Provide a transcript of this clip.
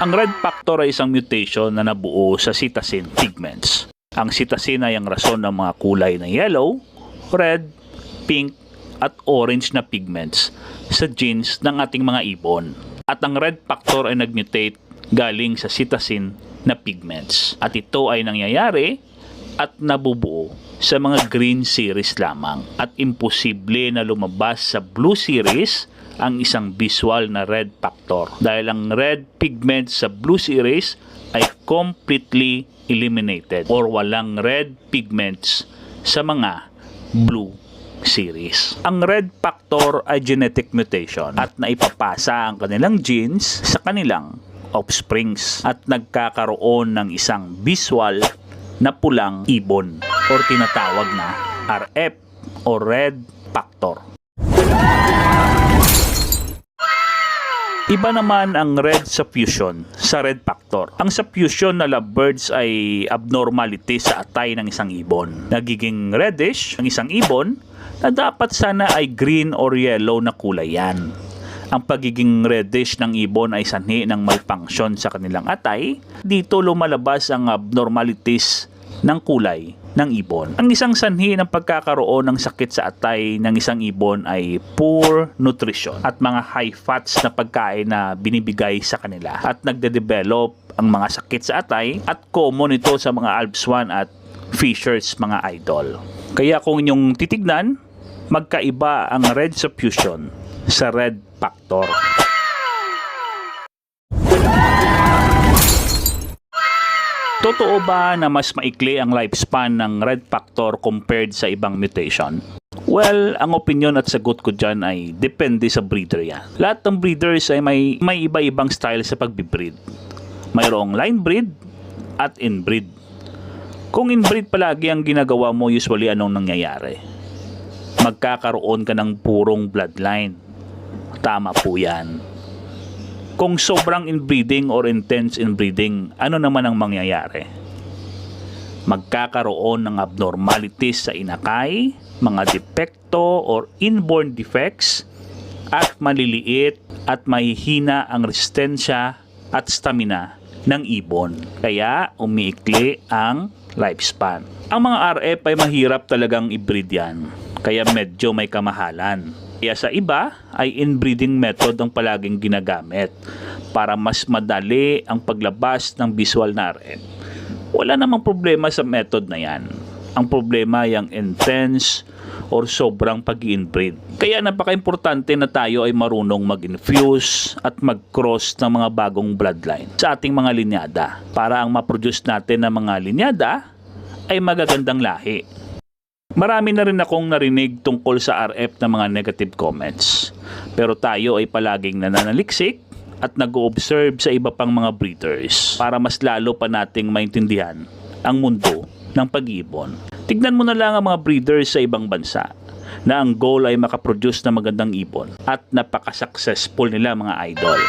Ang red factor ay isang mutation na nabuo sa citizen pigments. Ang citizen ay ang rason ng mga kulay na yellow, red, pink, at orange na pigments sa genes ng ating mga ibon. At ang red factor ay nagmutate galing sa citizen na pigments. At ito ay nangyayari at nabubuo sa mga green series lamang at imposible na lumabas sa blue series ang isang visual na red factor dahil ang red pigment sa blue series ay completely eliminated or walang red pigments sa mga blue series. Ang red factor ay genetic mutation at naipapasa ang kanilang genes sa kanilang offsprings at nagkakaroon ng isang visual na pulang ibon or tinatawag na RF o red factor. Iba naman ang red suffusion sa red factor. Ang suffusion na lovebirds ay abnormality sa atay ng isang ibon. Nagiging reddish ang isang ibon na dapat sana ay green or yellow na kulay yan. Ang pagiging reddish ng ibon ay sanhi ng malfunction sa kanilang atay. Dito lumalabas ang abnormalities ng kulay ng ibon. Ang isang sanhi ng pagkakaroon ng sakit sa atay ng isang ibon ay poor nutrition at mga high fats na pagkain na binibigay sa kanila at nagde-develop ang mga sakit sa atay at common ito sa mga Alps 1 at Fishers mga idol. Kaya kung inyong titignan, magkaiba ang red suffusion sa red factor. Totoo ba na mas maikli ang lifespan ng red factor compared sa ibang mutation? Well, ang opinion at sagot ko dyan ay depende sa breeder yan. Lahat ng breeders ay may, may iba-ibang style sa pagbibreed. Mayroong line breed at inbreed. Kung inbreed palagi ang ginagawa mo, usually anong nangyayari? Magkakaroon ka ng purong bloodline. Tama po yan. Kung sobrang inbreeding or intense inbreeding, ano naman ang mangyayari? Magkakaroon ng abnormalities sa inakay, mga depekto or inborn defects, at maliliit at mahihina ang resistensya at stamina ng ibon. Kaya umiikli ang lifespan. Ang mga RF ay mahirap talagang i-breed yan. Kaya medyo may kamahalan. Kaya sa iba ay inbreeding method ang palaging ginagamit para mas madali ang paglabas ng visual na RF. Wala namang problema sa method na yan. Ang problema ay ang intense or sobrang pag inbreed Kaya napaka-importante na tayo ay marunong mag-infuse at mag-cross ng mga bagong bloodline sa ating mga linyada para ang ma-produce natin ng mga linyada ay magagandang lahi. Marami na rin akong narinig tungkol sa RF na mga negative comments. Pero tayo ay palaging nananaliksik at nag-observe sa iba pang mga breeders para mas lalo pa nating maintindihan ang mundo ng pag-ibon. Tignan mo na lang ang mga breeders sa ibang bansa na ang goal ay makaproduce ng magandang ibon at napaka-successful nila mga idol.